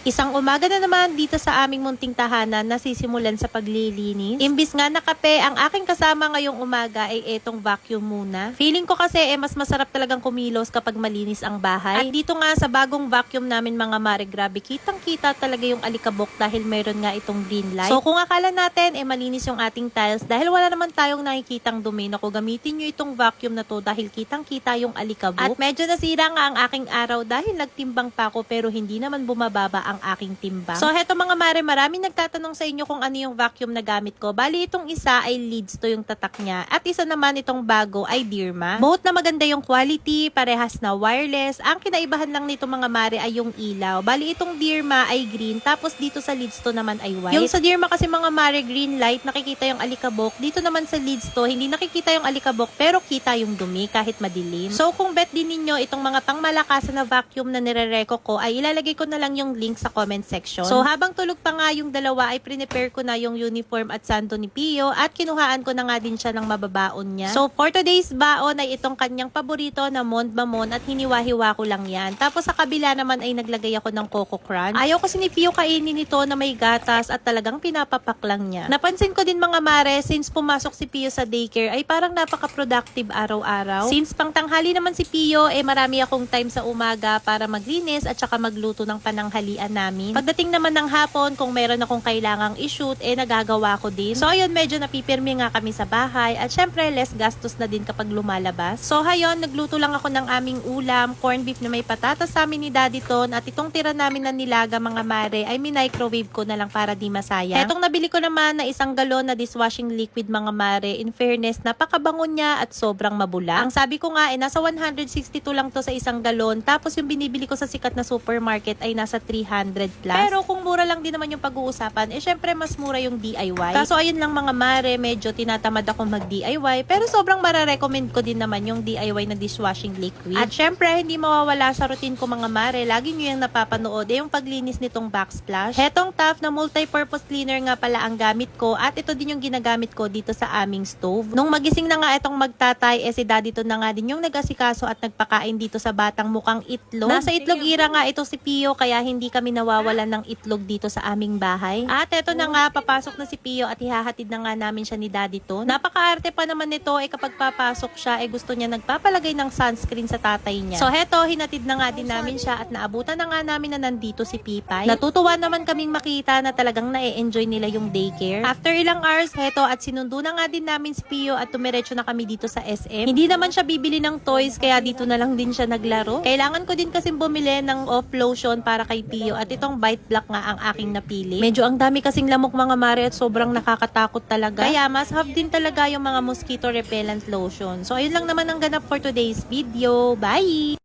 Isang umaga na naman dito sa aming munting tahanan na sisimulan sa paglilinis. Imbis nga na kape, ang aking kasama ngayong umaga ay etong vacuum muna. Feeling ko kasi eh, mas masarap talagang kumilos kapag malinis ang bahay. At dito nga sa bagong vacuum namin mga mare, grabe kitang kita talaga yung alikabok dahil mayroon nga itong green light. So kung akala natin eh malinis yung ating tiles dahil wala naman tayong nakikitang dumi, naku gamitin nyo itong vacuum na to dahil kitang kita yung alikabok. At medyo nasira nga ang aking araw dahil nagtimbang pa ako pero hindi naman bumababa ang aking timbang. So heto mga mare, marami nagtatanong sa inyo kung ano yung vacuum na gamit ko. Bali itong isa ay leads to yung tatak niya at isa naman itong bago ay Dirma. Both na maganda yung quality, parehas na wireless. Ang kinaibahan lang nito mga mare ay yung ilaw. Bali itong Dirma ay green tapos dito sa leads to naman ay white. Yung sa Dirma kasi mga mare green light, nakikita yung alikabok. Dito naman sa leads to, hindi nakikita yung alikabok pero kita yung dumi kahit madilim. So kung bet din ninyo itong mga pangmalakasan na vacuum na nire-reco ko ay ilalagay ko na lang yung link sa comment section. So habang tulog pa nga yung dalawa ay prepare ko na yung uniform at sando ni Pio at kinuhaan ko na nga din siya ng mababaon niya. So for today's baon ay itong kanyang paborito na Mond Mamon at hiniwa-hiwa ko lang yan. Tapos sa kabila naman ay naglagay ako ng Coco Crunch. Ayaw kasi ni Pio kainin ito na may gatas at talagang pinapapak lang niya. Napansin ko din mga mare since pumasok si Pio sa daycare ay parang napaka-productive araw-araw. Since pang tanghali naman si Pio eh marami akong time sa umaga para maglinis at saka magluto ng pananghalian namin. Pagdating naman ng hapon kung meron akong kailangang i-shoot eh nagagawa ko din. So ayun medyo napipirmi nga kami sa bahay at syempre less gastos na din kapag lumalabas. So hayon nagluto lang ako ng aming ulam, corned beef na may patatas sa amin ni Daddy Ton at itong tira namin na nilaga mga mare ay microwave ko na lang para di masayang. Etong nabili ko naman na isang galon na dishwashing liquid mga mare. In fairness, napakabango niya at sobrang mabula. Ang sabi ko nga eh nasa 162 lang to sa isang galon tapos yung binibili ko sa sikat na supermarket ay nasa 300 plus. Pero kung mura lang din naman yung pag-uusapan, eh syempre mas mura yung DIY. Kaso ayun lang mga mare, medyo tinatamad ako mag-DIY pero sobrang mararecommend ko din naman yung DIY na dishwashing liquid. At syempre, hindi mawawala sa routine ko mga mare, lagi nyo yung napapanood eh, yung paglinis nitong backsplash. Hetong tough na multi-purpose cleaner nga pala ang gamit ko at ito din yung ginagamit ko dito sa aming stove. Nung magising na nga itong magtatay, eh si daddy to na nga din yung nag-asikaso at nagpakain dito sa batang mukhang itlog. Nasa itlog ira nga ito si Pio kaya hindi kami nawawalan ng itlog dito sa aming bahay. At eto na nga, papasok na si Pio at hihahatid na nga namin siya ni daddy to. Napakaarte pa naman nito eh kapag papasok siya eh gusto niya nagpapalagay ng sunscreen sa tatay niya. So heto, hinatid na nga din namin siya at naabutan na nga namin na nandito si Pipay. Natutuwa naman kaming makita na talagang na-enjoy nila yung daycare. After ilang hours, heto at sinundo na nga din namin si Pio at tumiretso na kami dito sa SM. Hindi naman siya bibili ng toys kaya dito na lang din siya naglaro. Kailangan ko din kasi bumili ng off lotion para kay Pio at itong Bite Black nga ang aking napili. Medyo ang dami kasing lamok mga mare at sobrang nakakatakot talaga. Kaya mas have din talaga yung mga mosquito repellent lotion. So ayun lang naman ang ganap for today's video. Bye!